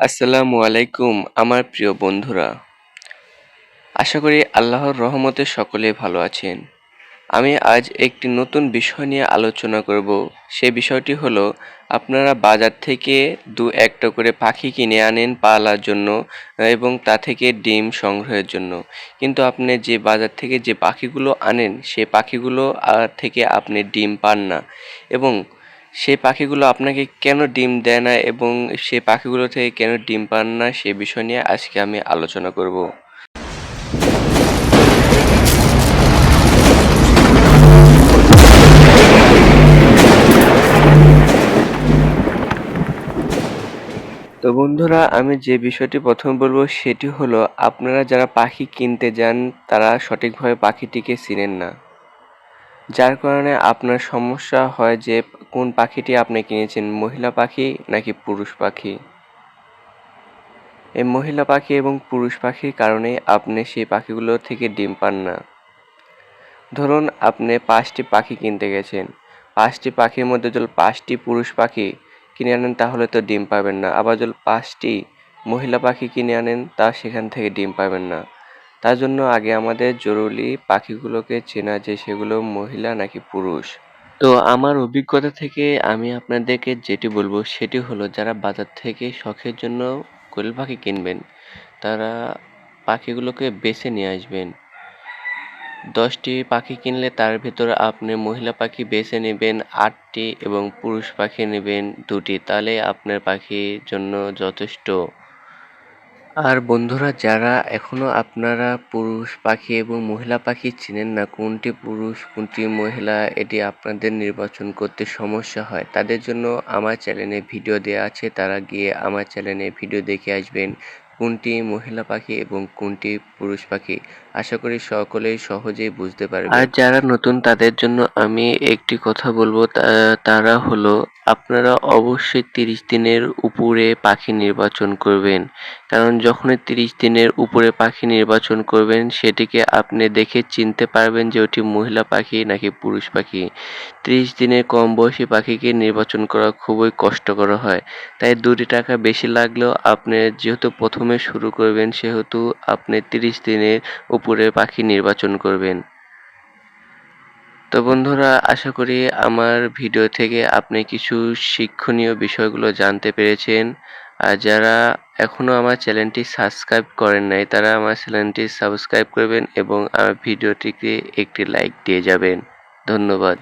আসসালামু আলাইকুম, আমার প্রিয় বন্ধুরা। আশা করি আল্লাহর রহমতে সকলে ভালো আছেন। আমি আজ একটি নতুন বিষয় নিয়ে আলোচনা করব। সে বিষয়টি হলো, আপনারা বাজার থেকে দু একটা করে পাখি কিনে আনেন পালার জন্য এবং তা থেকে ডিম সংগ্রহের জন্য। কিন্তু আপনি যে বাজার থেকে যে পাখিগুলো আনেন, সে পাখিগুলো থেকে আপনি ডিম পান না। এবং সেই পাখিগুলো আপনাকে কেন ডিম দেয় না এবং সেই পাখিগুলো থেকে কেন ডিম পান না সে বিষয় নিয়ে আজকে আমি আলোচনা করব। তো বন্ধুরা, আমি যে বিষয়টি প্রথমে বলব সেটি হলো, আপনারা যারা পাখি কিনতে যান, তারা সঠিকভাবে পাখিটিকে চিনেন না। যার কারণে আপনার সমস্যা হয় যে কোন পাখিটি আপনি কিনেছেন, মহিলা পাখি নাকি পুরুষ পাখি? এই মহিলা পাখি এবং পুরুষ পাখির কারণে আপনি সেই পাখিগুলো থেকে ডিম পান না। ধরুন আপনি পাঁচটি পাখি কিনতে গেছেন। পাঁচটি পাখির মধ্যে যদি পাঁচটি পুরুষ পাখি কিনে আনেন, তাহলে তো ডিম পাবেন না। আবার যদি পাঁচটি মহিলা পাখি কিনে আনেন, তা সেখান থেকে ডিম পাবেন না। তার জন্য আগে আমাদের জরুরি পাখিগুলোকে চেনা যে সেগুলো মহিলা নাকি পুরুষ। তো আমার অভিজ্ঞতা থেকে আমি আপনাদেরকে যেটি বলব সেটি হলো, যারা বাজার থেকে শখের জন্য কোয়েল পাখি কিনবেন, তারা পাখিগুলোকে বেছে নিয়ে আসবেন। দশটি পাখি কিনলে তার ভেতর আপনি মহিলা পাখি বেছে নেবেন, আটটি এবং পুরুষ পাখি নেবেন দুটি, তাহলে আপনার পাখির জন্য যথেষ্ট। আর বন্ধুরা, যারা এখনও আপনারা পুরুষ পাখি এবং মহিলা পাখি চিনেন না, কোনটি পুরুষ, কোনটি মহিলা, এটি আপনাদের নির্বাচন করতে সমস্যা হয়। তাদের জন্য আমার চ্যানেলে ভিডিও দেওয়া আছে, তারা গিয়ে আমার চ্যানেলে ভিডিও দেখে আসবেন। কোনটি মহিলা পাখি এবং কোনটি পুরুষ পাখি? আশা করি সকলেই সহজেই বুঝতে পারবে। আর যারা নতুন, তাদের জন্য আমি একটি কথা বলব তারা হলো, আপনারা অবশ্যই তিরিশ দিনের উপরে পাখি নির্বাচন করবেন। কারণ যখনই তিরিশ দিনের উপরে পাখি নির্বাচন করবেন, সেটিকে আপনি দেখে চিনতে পারবেন যে ওটি মহিলা পাখি নাকি পুরুষ পাখি। ত্রিশ দিনের কম বয়সী পাখিকে নির্বাচন করা খুবই কষ্টকর হয়। তাই দুটি টাকা বেশি লাগলেও আপনি যেহেতু প্রথমে শুরু করবেন, সেহেতু আপনি তিরিশ দিনের উপরে পাখি নির্বাচন করবেন। তো বন্ধুরা, আশা করি আমার ভিডিও থেকে আপনি কিছু শিক্ষণীয় বিষয়গুলো জানতে পেরেছেন। আর যারা এখনও আমার চ্যানেলটি সাবস্ক্রাইব করেন নাই, তারা আমার চ্যানেলটি সাবস্ক্রাইব করবেন এবং আমার ভিডিওটিকে একটি লাইক দিয়ে যাবেন। ধন্যবাদ।